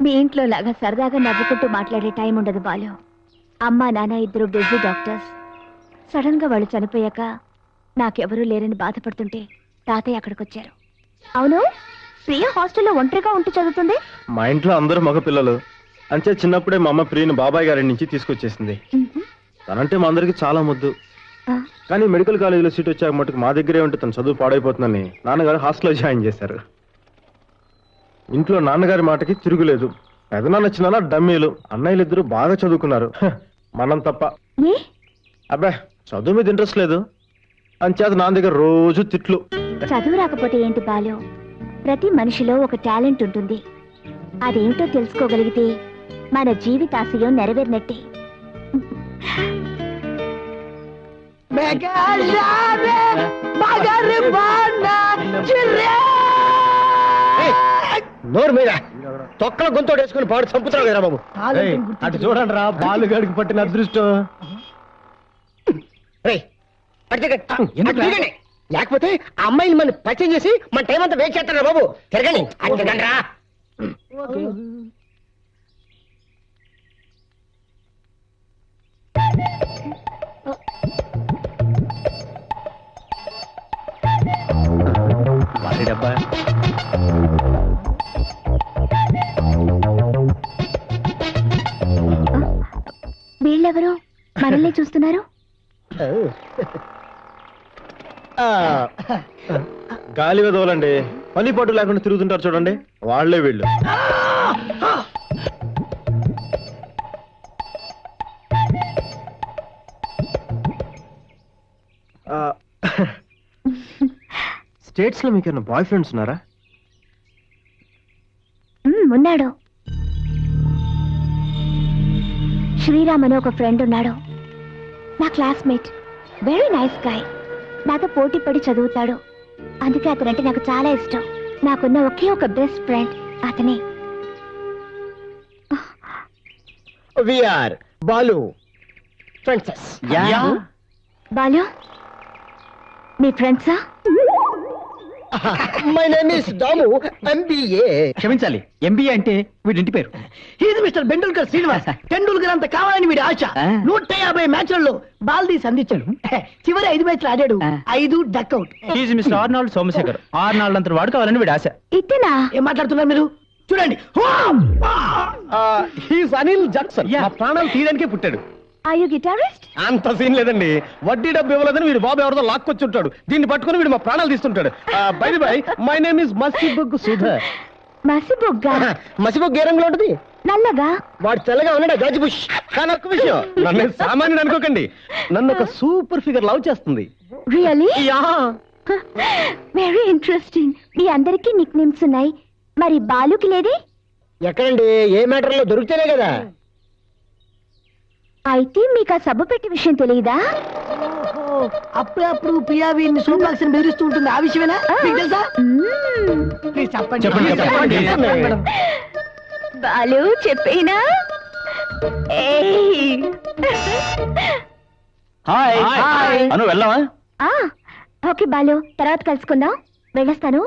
మీ ఇంట్లో లాగా సరదాగా నవ్వుకుంటూ మాట్లాడే టైం ఉండదు బాలు. అమ్మ నాన్న ఇద్దరు బిజీ డాక్టర్స్ సడన్గా వాళ్ళు చనిపోయాక నాకెవరూ లేరని బాధపడుతుంటే తాతయ్య అక్కడికి వచ్చారు అవును? ప్రియ హాస్టల్లో ఒంటరిగా ఉంటూ చదువుతుంది? మా ఇంట్లో అందరూ మగ పిల్లలు అంతే చిన్నప్పుడే మా అమ్మ ప్రియని బాబాయ్ గారి నుంచి తీసుకొచ్చేసింది. తనంటే మా అందరికి చాలా ముద్దు. కానీ మెడికల్ కాలేజీలో సీట్ వచ్చాక మటుకు మా దగ్గరే ఉంటే తను చదువు పాడైపోతుందని నాన్నగారు హాస్టల్లో జాయిన్ చేశారు. ఇంట్లో నాన్నగారి మాటకి తిరుగులేదు. పెదనాన్న చిన్న డమ్మీలు. అన్నయ్యలు ఇద్దరు బాగా చదువుకున్నారు. మనం తప్ప. అబ్బా చదువు మీద ఇంట్రెస్ట్ లేదు. అంచేత నాన్న దగ్గర రోజు తిట్లు. చదువు రాకపోతే ఏంటి బాలు? ప్రతి మనిషిలో ఒక టాలెంట్ ఉంటుంది. అదేంటో తెలుసుకోగలిగితే మన జీవితాశయం నెరవేరినట్టే. నోరు మీద. తొక్కల గొంతు వేసుకుని పాడు చంపుతావు కదా బాబు. అటు చూడండి రా బాలుగాడికి పట్టిన అదృష్టం. లేకపోతే ఆ అమ్మాయిని మన పరిచయం చేసి మన టైం అంతా వేస్ట్ చేస్తారా బాబు? తిరగండి. రా మనల్ని చూస్తున్నారు? గాలి వెదవలండి పని పాటు లేకుండా తిరుగుతుంటారు చూడండి. వాళ్ళే వీళ్ళు. స్టేట్స్లో మీకు బాయ్ ఫ్రెండ్స్ ఉన్నారా ఉన్నాడు. శ్రీరామ్ అని ఒక ఫ్రెండ్ ఉన్నాడు. నా క్లాస్మేట్. వెరీ నైస్ గాయ్ నాతో పోటీ పడి చదువుతాడు. అందుకే అతనంటే నాకు చాలా ఇష్టం. నాకున్న ఒకే ఒక బెస్ట్ ఫ్రెండ్ అతనే. We are Balu. ఫ్రెండ్సెస్ బాలు? మీ ఫ్రెండ్సా my name is Damu MBA క్షమించాలి. ఎంబీఏ అంటే వీడింటి పేరు. ఇది మిస్టర్ బెండూల్కర్ శ్రీనివాస్ టెండూల్కర్ అంత కావాలని వీడి ఆశ. నూట యాభై మ్యాచ్లలో బాల్దీ సంధించాడు. చివరి ఐదు మ్యాచ్లు ఆడాడు. ఐదు duck out. Is mister Arnold Somasekhar Arnold అంత వాడు కావాలని వీడి ఆశ. ఇతనా? ఏం మాట్లాడుతున్నారు మీరు? చూడండి. హీస్ అనిల్ జాక్సన్ ప్రాణాలు తీయడానికే పుట్టాడు. ఐ యు గిటారిస్ట్ అంత సీన్ లేదండి. వడ్డీ డబ్బు ఇవ్వలేదని వీడు బాబు ఎవరితో లాక్కొచ్చుంటాడు. దీన్ని పట్టుకుని వీడు మా ప్రాణాలు తీస్తుంటాడు. Bye bye my name is మసిబుగ్ సుధర్ మసిబొగ్గా మసిబుగ్ ఏ రంగులో ఉంటుంది? నల్లగా? వాడు తెల్లగా ఉన్నాడు జార్జ్ బుష్ కానీ ఒక్క విషయం నన్ను సామాన్యుడు అనుకోకండి. నన్ను ఒక సూపర్ ఫిగర్ లవ్ చేస్తుంది. Really yeah. వెరీ ఇంట్రెస్టింగ్ మీ అందరికీ నిక్ నేమ్స్ ఉన్నాయి. మరి బాలుకి లేదే? ఎక్కడండి? ఏ మ్యాటర్లో దొరికితేనే కదా. అయితే మీకు ఆ సబ్బు పెట్టి విషయం తెలియదా అప్పుడప్పుడు ప్రియా వీరిని సోమాక్స్ బెదిరిస్తూ ఉంటుంది. ఆ విషయమేనా? మీకు తెలుసా? మ్మ్. ప్లీజ్ చెప్పండి. చెప్పండి, చెప్పండి. చెప్పండి, మేడం. బాలు చెప్పేనా? ఏయ్. హాయ్. హాయ్. అను వెళ్ళావా ఆ, ఓకే బాలు తర్వాత కలుసుకుందాం. వెళ్ళొస్తాను.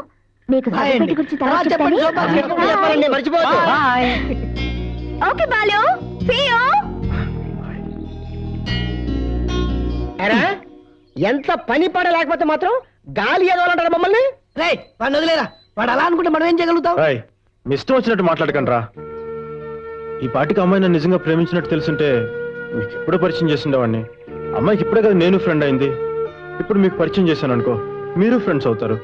మీకు హాయ్ సబ్బు అండి. పెట్టి గురించి తర్వాత తర్వాత చెప్పండి, చెప్తాను. చెప్పండి, చెప్పండి మర్చిపోవద్దు హాయ్. ఓకే బాలు. ఎరా ఎంత పని పడ లేకపోతే మాత్రం గాలి ఎదవాలంటారు మమ్మల్ని? రేయ్ వాడిని వదిలేరా. వాడు అలా అనుకుంటే మనం ఏం చేయగలుగుతాం? రాయ్ మీ ఇష్టం వచ్చినట్టు మాట్లాడకండి రా ఈ పాటికి అమ్మాయి నన్ను నిజంగా ప్రేమించినట్టు తెలుసుంటే మీకు ఎప్పుడో పరిచయం చేసిండేవాడిని. అమ్మాయికి ఇప్పుడే కదా నేను ఫ్రెండ్ అయింది. ఇప్పుడు మీకు పరిచయం చేశాను అనుకో మీరు ఫ్రెండ్స్ అవుతారు.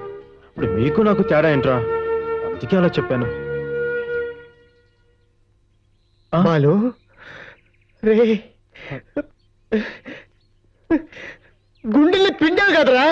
ఇప్పుడు మీకు నాకు తేడా ఏంట్రా? అందుకే అలా చెప్పాను? బాలు రే. గుండెల్ని పిండావు కదరా.